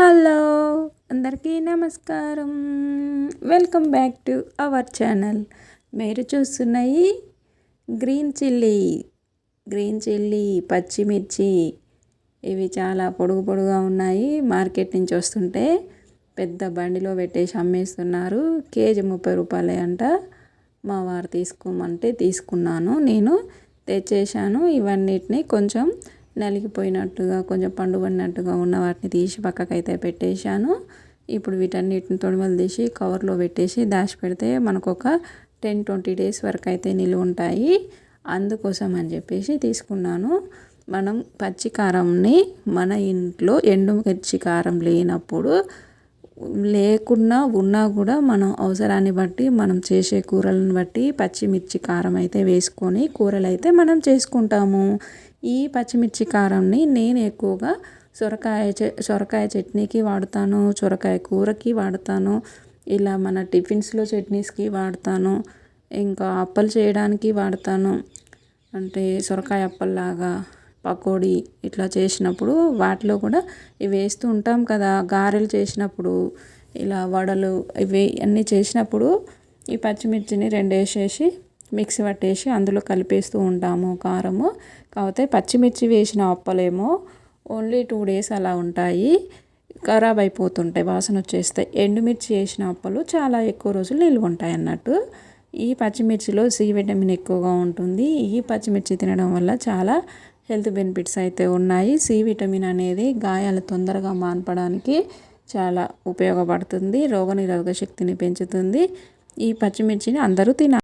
Hello అందరికీ నమస్కారం. Welcome back to our channel. మీరు చూస్తున్నాయి గ్రీన్ చిల్లీ గ్రీన్ చిల్లీ పచ్చిమిర్చి ఇవి చాలా పొడుగు పొడుగా ఉన్నాయి. మార్కెట్ నుంచి వస్తుంటే పెద్ద బండిలో పెట్టేసి అమ్మేస్తున్నారు. కేజీ ముప్పై రూపాయలే అంట. మా వారు తీసుకోమంటే తీసుకున్నాను. నేను తెచ్చేసాను ఇవన్నిటిని కొంచెం నలిగిపోయినట్టుగా కొంచెం పండుబడినట్టుగా ఉన్న వాటిని తీసి పక్కకైతే పెట్టేశాను. ఇప్పుడు వీటన్నిటిని తొడిమలు తీసి కవర్లో పెట్టేసి దాచి పెడితే మనకు ఒక టెన్ ట్వంటీ డేస్ వరకు అయితే నిలువ ఉంటాయి. అందుకోసం అని చెప్పేసి తీసుకున్నాను. మనం పచ్చి కారంని మన ఇంట్లో ఎండు మిర్చి కారం లేనప్పుడు లేకున్నా ఉన్నా కూడా మనం అవసరాన్ని బట్టి మనం చేసే కూరలను బట్టి పచ్చిమిర్చి కారం అయితే వేసుకొని కూరలు అయితే మనం చేసుకుంటాము. ఈ పచ్చిమిర్చి కారంని నేను ఎక్కువగా సొరకాయ సొరకాయ చట్నీకి వాడతాను సొరకాయ కూరకి వాడతాను ఇలా మన టిఫిన్స్లో చట్నీస్కి వాడతాను ఇంకా అప్పలు చేయడానికి వాడతాను. అంటే సొరకాయ అప్పల్లాగా పకోడీ ఇట్లా చేసినప్పుడు వాటిలో కూడా ఇవి వేస్తూ ఉంటాం కదా. గారెలు చేసినప్పుడు ఇలా వడలు ఇవి అన్నీ చేసినప్పుడు ఈ పచ్చిమిర్చిని రెండు వేసేసి మిక్సీ పట్టేసి అందులో కలిపేస్తూ ఉంటాము కారము. కాకపోతే పచ్చిమిర్చి వేసిన అప్పలేమో ఓన్లీ టూ డేస్ అలా ఉంటాయి. ఖరాబ్ అయిపోతుంటాయి వాసన వచ్చేస్తాయి. ఎండుమిర్చి వేసిన అప్పలు చాలా ఎక్కువ రోజులు నిల్వ ఉంటాయి అన్నట్టు. ఈ పచ్చిమిర్చిలో సి విటమిన్ ఎక్కువగా ఉంటుంది. ఈ పచ్చిమిర్చి తినడం వల్ల చాలా హెల్త్ బెనిఫిట్స్ అయితే ఉన్నాయి. సి విటమిన్ అనేది గాయాలు తొందరగా మాన్పడానికి చాలా ఉపయోగపడుతుంది. రోగనిరోధక శక్తిని పెంచుతుంది. ఈ పచ్చిమిర్చిని అందరూ తినాలి.